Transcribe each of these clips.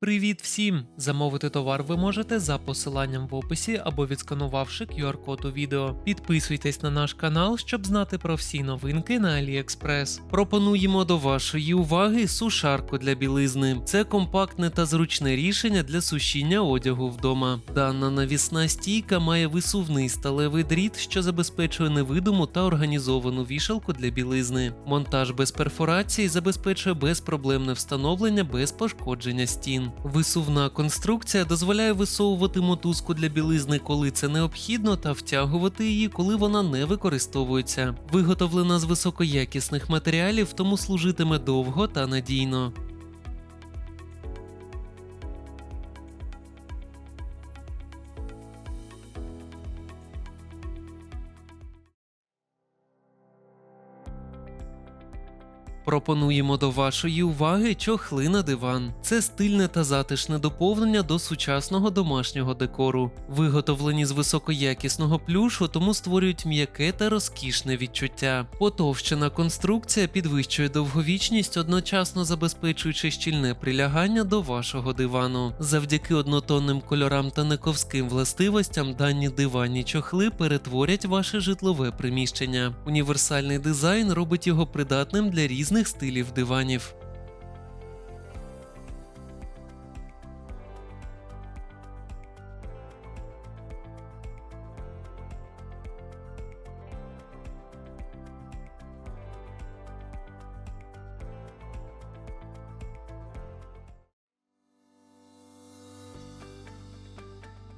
Привіт всім! Замовити товар ви можете за посиланням в описі або відсканувавши QR-код у відео. Підписуйтесь на наш канал, щоб знати про всі новинки на AliExpress. Пропонуємо до вашої уваги сушарку для білизни. Це компактне та зручне рішення для сушіння одягу вдома. Дана навісна стійка має висувний сталевий дріт, що забезпечує невидиму та організовану вішалку для білизни. Монтаж без перфорації забезпечує безпроблемне встановлення без пошкодження стін. Висувна конструкція дозволяє висовувати мотузку для білизни, коли це необхідно, та втягувати її, коли вона не використовується. Виготовлена з високоякісних матеріалів, тому служитиме довго та надійно. Пропонуємо до вашої уваги чохли на диван. Це стильне та затишне доповнення до сучасного домашнього декору. Виготовлені з високоякісного плюшу, тому створюють м'яке та розкішне відчуття. Потовщена конструкція підвищує довговічність, одночасно забезпечуючи щільне прилягання до вашого дивану. Завдяки однотонним кольорам та нековським властивостям дані диванні чохли перетворять ваше житлове приміщення. Універсальний дизайн робить його придатним для різних стилів диванів.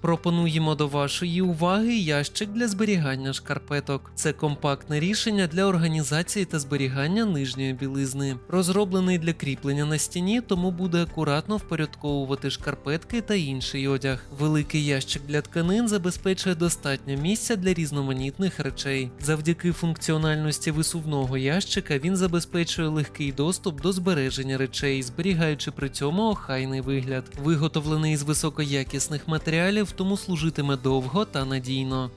Пропонуємо до вашої уваги ящик для зберігання шкарпеток. Це компактне рішення для організації та зберігання нижньої білизни. Розроблений для кріплення на стіні, тому буде акуратно впорядковувати шкарпетки та інший одяг. Великий ящик для тканин забезпечує достатньо місця для різноманітних речей. Завдяки функціональності висувного ящика він забезпечує легкий доступ до збереження речей, зберігаючи при цьому охайний вигляд. Виготовлений з високоякісних матеріалів, тому служитиме довго та надійно.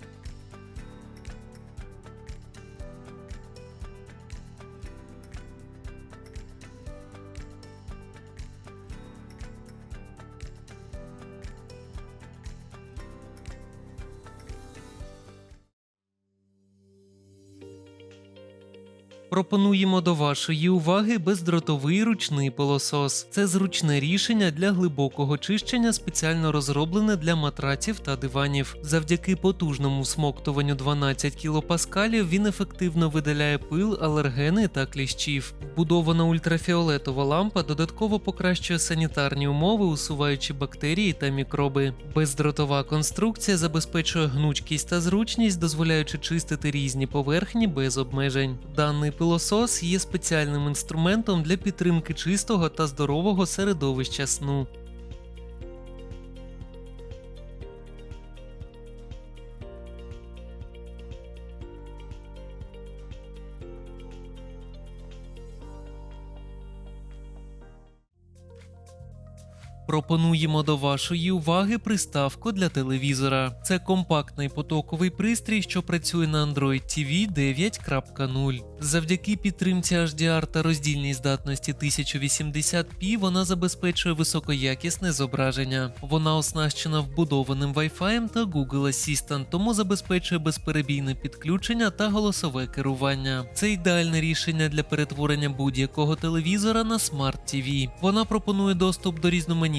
Пропонуємо до вашої уваги бездротовий ручний пилосос. Це зручне рішення для глибокого чищення, спеціально розроблене для матраців та диванів. Завдяки потужному всмоктуванню 12 кілопаскалів він ефективно видаляє пил, алергени та кліщів. Вбудована ультрафіолетова лампа додатково покращує санітарні умови, усуваючи бактерії та мікроби. Бездротова конструкція забезпечує гнучкість та зручність, дозволяючи чистити різні поверхні без обмежень. Даний пилосос є спеціальним інструментом для підтримки чистого та здорового середовища сну. Пропонуємо до вашої уваги приставку для телевізора. Це компактний потоковий пристрій, що працює на Android TV 9.0. Завдяки підтримці HDR та роздільній здатності 1080p вона забезпечує високоякісне зображення. Вона оснащена вбудованим Wi-Fi та Google Assistant, тому забезпечує безперебійне підключення та голосове керування. Це ідеальне рішення для перетворення будь-якого телевізора на Smart TV. Вона пропонує доступ до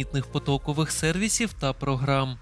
різноманітних потокових сервісів та програм.